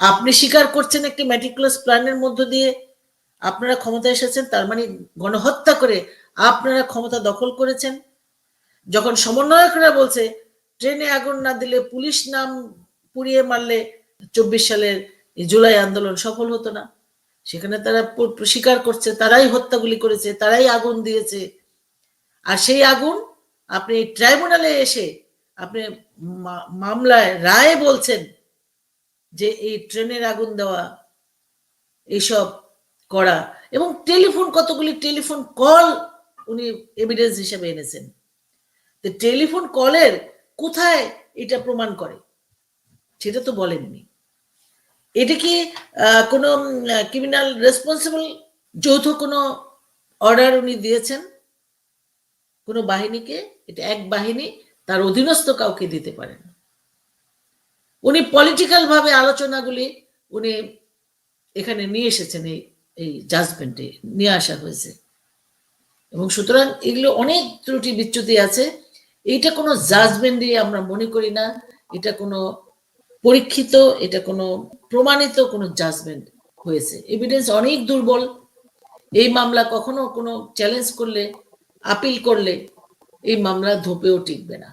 আপনি স্বীকার করছেন একটি ম্যাটিকুলাস প্ল্যানের মধ্য দিয়ে আপনারা ক্ষমতা এসেছেন, তার মানে গণহত্যা করে আপনারা ক্ষমতা দখল করেছেন। যখন সমন্বয়করা বলছে, ট্রেনে আগুন না দিলে পুলিশ নাম পুড়িয়ে মারলে চব্বিশ সালের জুলাই আন্দোলন সফল হতো না। সেখানে তারা স্বীকার করছে, তারাই হত্যাগুলি করেছে, তারাই আগুন দিয়েছে। আর সেই আগুন আপনি ট্রাইব্যুনালে এসে আপনি মামলায় রায় বলছেন যে এই ট্রেনের আগুন দেওয়া, এইসব করা এবং টেলিফোন, কতগুলি টেলিফোন কল উনি এভিডেন্স হিসেবে এনেছেন। তো টেলিফোন কলের কোথায় এটা প্রমাণ করে? সেটা তো বলেননি। এটা কি কোনো ক্রিমিনাল রেসপন্সিবল যৌথ কোনো অর্ডার উনি দিয়েছেন? কোনো বাহিনীকে? এটা এক বাহিনী, তার অধীনস্থ কাউকে দিতে পারেন। উনি পলিটিক্যাল ভাবে আলোচনাগুলি উনি এখানে নিয়ে এসেছেন এই এই জাজমেন্টে নিয়ে আসা হয়েছে। এবং সুতরাং এগুলো অনেক ত্রুটি বিচ্যুতি আছে। এইটা কোনো জাজমেন্ট দিয়ে আমরা মনে করি না। এটা কোনো পরীক্ষিত, এটা কোনো প্রমাণিত কোনো জাজমেন্ট হয়েছে। এভিডেন্স অনেক দুর্বল। এই মামলা কখনো কোনো চ্যালেঞ্জ করলে আপিল করলে এই মামলা ধোপেও টিকবে না।